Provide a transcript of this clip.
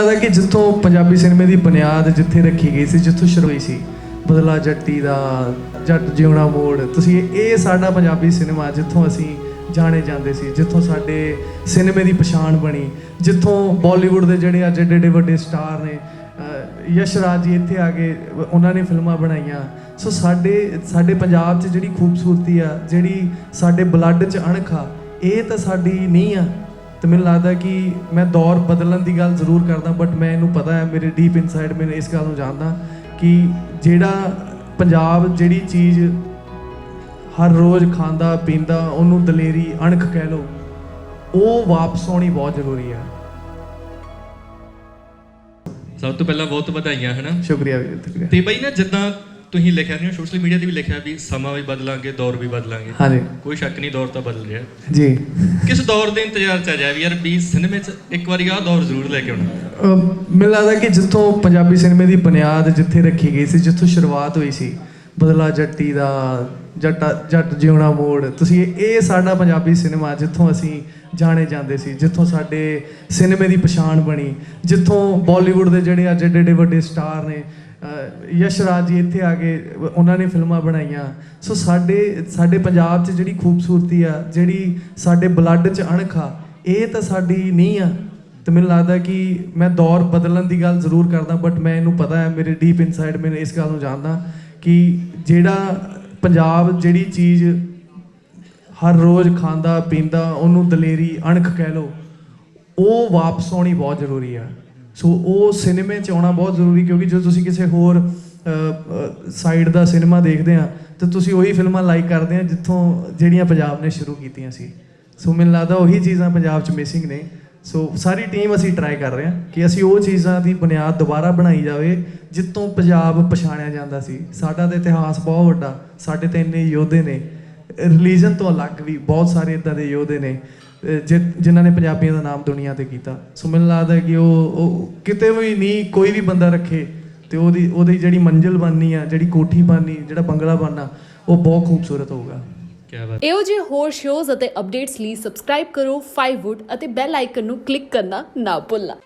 ਲੱਗਦਾ ਕਿ ਜਿੱਥੋਂ ਪੰਜਾਬੀ ਸਿਨੇਮੇ ਦੀ ਬੁਨਿਆਦ ਜਿੱਥੇ ਰੱਖੀ ਗਈ ਸੀ, ਜਿੱਥੋਂ ਸ਼ੁਰੂ ਹੋਈ ਸੀ, ਬਦਲਾ ਜੱਟੀ ਦਾ, ਜੱਟ ਜਿਉਣਾ ਮੋੜ, ਤੁਸੀਂ ਇਹ ਸਾਡਾ ਪੰਜਾਬੀ ਸਿਨੇਮਾ ਜਿੱਥੋਂ ਅਸੀਂ ਜਾਣੇ ਜਾਂਦੇ ਸੀ, ਜਿੱਥੋਂ ਸਾਡੇ ਸਿਨੇਮੇ ਦੀ ਪਛਾਣ ਬਣੀ, ਜਿੱਥੋਂ ਬਾਲੀਵੁੱਡ ਦੇ ਜਿਹੜੇ ਅੱਜ ਏਡੇ ਏਡੇ ਵੱਡੇ ਸਟਾਰ ਨੇ ਯਸ਼ ਰਾਜ ਜੀ ਇੱਥੇ ਆ ਕੇ ਉਹਨਾਂ ਨੇ ਫਿਲਮਾਂ ਬਣਾਈਆਂ। ਸੋ ਸਾਡੇ ਸਾਡੇ ਪੰਜਾਬ 'ਚ ਜਿਹੜੀ ਖੂਬਸੂਰਤੀ ਆ, ਜਿਹੜੀ ਸਾਡੇ ਬਲੱਡ 'ਚ ਅਣਖ ਆ, ਇਹ ਤਾਂ ਸਾਡੀ ਨਹੀਂ ਆ। ਤੇ ਮੈਨੂੰ ਲੱਗਦਾ ਕਿ ਮੈਂ ਦੌਰ ਬਦਲਣ ਦੀ ਗੱਲ ਜ਼ਰੂਰ ਕਰਦਾ ਬਟ ਮੈਂ ਇਹਨੂੰ ਪਤਾ ਹੈ ਮੇਰੇ ਡੀਪ ਇਨਸਾਈਡ ਮੈਂ ਇਸ ਗੱਲ ਨੂੰ ਜਾਣਦਾ ਕਿ ਜਿਹੜਾ ਪੰਜਾਬ ਜਿਹੜੀ ਚੀਜ਼ ਹਰ ਰੋਜ਼ ਖਾਂਦਾ ਪੀਂਦਾ ਉਹਨੂੰ ਦਲੇਰੀ ਅਣਖ ਕਹਿ ਲਓ ਉਹ ਵਾਪਸ ਆਉਣੀ ਬਹੁਤ ਜ਼ਰੂਰੀ ਹੈ। ਸਭ ਤੋਂ ਪਹਿਲਾਂ ਬਹੁਤ ਵਧਾਈਆਂ ਹਨਾ? ਸ਼ੁਕਰੀਆ ਵੀਰ ਤੇ ਬਈ ਨਾ ਜਿੱਦਾਂ ਤੁਸੀਂ ਲਿਖਿਆ ਨਹੀਂ ਸੋਸ਼ਲ ਮੀਡੀਆ ਤੇ ਵੀ ਲਿਖਿਆ ਵੀ ਸਮਾਂ ਵੀ ਬਦਲਾਂਗੇ ਦੌਰ ਵੀ ਬਦਲਾਂਗੇ। ਹਾਂਜੀ। ਕੋਈ ਸ਼ੱਕ ਨਹੀਂ ਦੌਰ ਤਾਂ ਬਦਲ ਰਿਹਾ। ਜੀ। ਕਿਸ ਦੌਰ ਦੇ ਇੰਤਜ਼ਾਰ ਚ ਆ ਜਾ ਵੀ ਯਾਰ ਵੀ ਸਿਨੇਮੇ ਚ ਇੱਕ ਵਾਰੀ ਆਹ ਦੌਰ ਜ਼ਰੂਰ ਲੈ ਕੇ ਆਉਣਾ। ਮੈਨੂੰ ਲੱਗਦਾ ਕਿ ਜਿੱਥੋਂ ਪੰਜਾਬੀ ਸਿਨੇਮੇ ਦੀ ਬੁਨਿਆਦ ਜਿੱਥੇ ਰੱਖੀ ਗਈ ਸੀ ਜਿੱਥੋਂ ਸ਼ੁਰੂਆਤ ਹੋਈ ਸੀ ਬਦਲਾ ਜੱਟੀ ਦਾ ਜੱਟਾ ਜੱਟ ਜਿਉਣਾ ਮੋੜ ਤੁਸੀਂ ਇਹ- ਇਹ ਸਾਡਾ ਪੰਜਾਬੀ ਸਿਨੇਮਾ ਜਿੱਥੋਂ ਅਸੀਂ ਜਾਣੇ ਜਾਂਦੇ ਸੀ ਜਿੱਥੋਂ ਸਾਡੇ ਸਿਨੇਮੇ ਦੀ ਪਛਾਣ ਬਣੀ ਜਿੱਥੋਂ ਬਾਲੀਵੁੱਡ ਦੇ ਜਿਹੜੇ ਅੱਜ ਏਡੇ ਏਡੇ ਵੱਡੇ ਸਟਾਰ ਨੇ ਅਹ ਜੀ ਇੱਥੇ ਆ ਕੇ ਉਹਨਾਂ ਨੇ ਫਿਲਮਾਂ ਬਣਾਈਆਂ। ਸੋ ਸਾਡੇ ਸਾਡੇ ਪੰਜਾਬ 'ਚ ਜਿਹੜੀ ਖੂਬਸੂਰਤੀ ਆ, ਜਿਹੜੀ ਸਾਡੇ ਬਲੱਡ 'ਚ ਅਣਖ ਆ, ਇਹ ਤਾਂ ਸਾਡੀ ਨਹੀਂ ਆ। ਤੇ ਮੈਨੂੰ ਲੱਗਦਾ ਕਿ ਮੈਂ ਦੌਰ ਬਦਲਣ ਦੀ ਗੱਲ ਜ਼ਰੂਰ ਕਰਦਾ ਬਟ ਮੈਂ ਇਹਨੂੰ ਪਤਾ ਹੈ, ਮੇਰੇ ਡੀਪ ਇਨਸਾਈਡ ਮੈਨੂੰ ਇਸ ਗੱਲ ਨੂੰ ਜਾਣਦਾ ਕਿ ਜਿਹੜਾ ਪੰਜਾਬ ਜਿਹੜੀ ਚੀਜ਼ ਹਰ ਰੋਜ਼ ਖਾਂਦਾ, ਪੀਂਦਾ, ਉਹਨੂੰ ਦਲੇਰੀ, ਅਣਖ ਕਹਿ ਲਓ, ਉਹ ਵਾਪਸ ਆਉਣੀ ਬਹੁਤ ਜ਼ਰੂਰੀ ਆ। ਸੋ ਉਹ ਸਿਨੇਮੇ 'ਚ ਆਉਣਾ ਬਹੁਤ ਜ਼ਰੂਰੀ ਕਿਉਂਕਿ ਜਦੋਂ ਤੁਸੀਂ ਕਿਸੇ ਹੋਰ ਸਾਈਡ ਦਾ ਸਿਨੇਮਾ ਦੇਖਦੇ ਆ, ਤਾਂ ਤੁਸੀਂ ਉਹੀ ਫਿਲਮਾਂ ਲਾਈਕ ਕਰਦੇ ਆ ਜਿੱਥੋਂ ਜਿਹੜੀਆਂ ਪੰਜਾਬ ਨੇ ਸ਼ੁਰੂ ਕੀਤੀਆਂ ਸੀ। ਸੋ ਮੈਨੂੰ ਲੱਗਦਾ ਉਹੀ ਚੀਜ਼ਾਂ ਪੰਜਾਬ 'ਚ ਮਿਸਿੰਗ ਨੇ। ਸੋ ਸਾਰੀ ਟੀਮ ਅਸੀਂ ਟਰਾਈ ਕਰ ਰਹੇ ਹਾਂ ਕਿ ਅਸੀਂ ਉਹ ਚੀਜ਼ਾਂ ਦੀ ਬੁਨਿਆਦ ਦੁਬਾਰਾ ਬਣਾਈ ਜਾਵੇ ਜਿੱਤੋਂ ਪੰਜਾਬ ਪਛਾਣਿਆ ਜਾਂਦਾ ਸੀ। ਸਾਡਾ ਤਾਂ ਇਤਿਹਾਸ ਬਹੁਤ ਵੱਡਾ, ਸਾਡੇ ਤੇ ਇੰਨੇ ਯੋਧੇ ਨੇ। ਰਿਲੀਜਨ ਤੋਂ ਅਲੱਗ ਵੀ ਬਹੁਤ ਸਾਰੇ ਇਦਾਂ ਦੇ ਯੋਧੇ ਨੇ ਜਿਨ੍ਹਾਂ ਨੇ ਪੰਜਾਬੀਆਂ ਦਾ ਨਾਮ ਦੁਨੀਆ ਤੇ ਕੀਤਾ। ਸੋ ਮੈਨੂੰ ਲੱਗਦਾ ਕਿ ਉਹ ਉਹ ਕਿਤੇ ਵੀ ਨਹੀਂ ਕੋਈ ਵੀ ਬੰਦਾ ਰੱਖੇ ਤੇ ਉਹਦੀ ਉਹਦੀ ਜਿਹੜੀ ਮੰਜ਼ਿਲ ਬਣਨੀ ਆ ਜਿਹੜੀ ਕੋਠੀ ਬਣਨੀ ਜਿਹੜਾ ਬੰਗਲਾ ਬਣਨਾ ਉਹ ਬਹੁਤ ਖੂਬਸੂਰਤ ਹੋਊਗਾ। ਕੀ ਬਾਤ। ਇਹੋ ਜਿਹੇ ਹੋਰ ਸ਼ੋਜ਼ ਅਤੇ ਅਪਡੇਟਸ ਲਈ ਸਬਸਕ੍ਰਾਈਬ ਕਰੋ 5wood ਅਤੇ ਬੈਲ ਆਈਕਨ ਨੂੰ ਕਲਿੱਕ ਕਰਨਾ ਨਾ ਭੁੱਲਣਾ।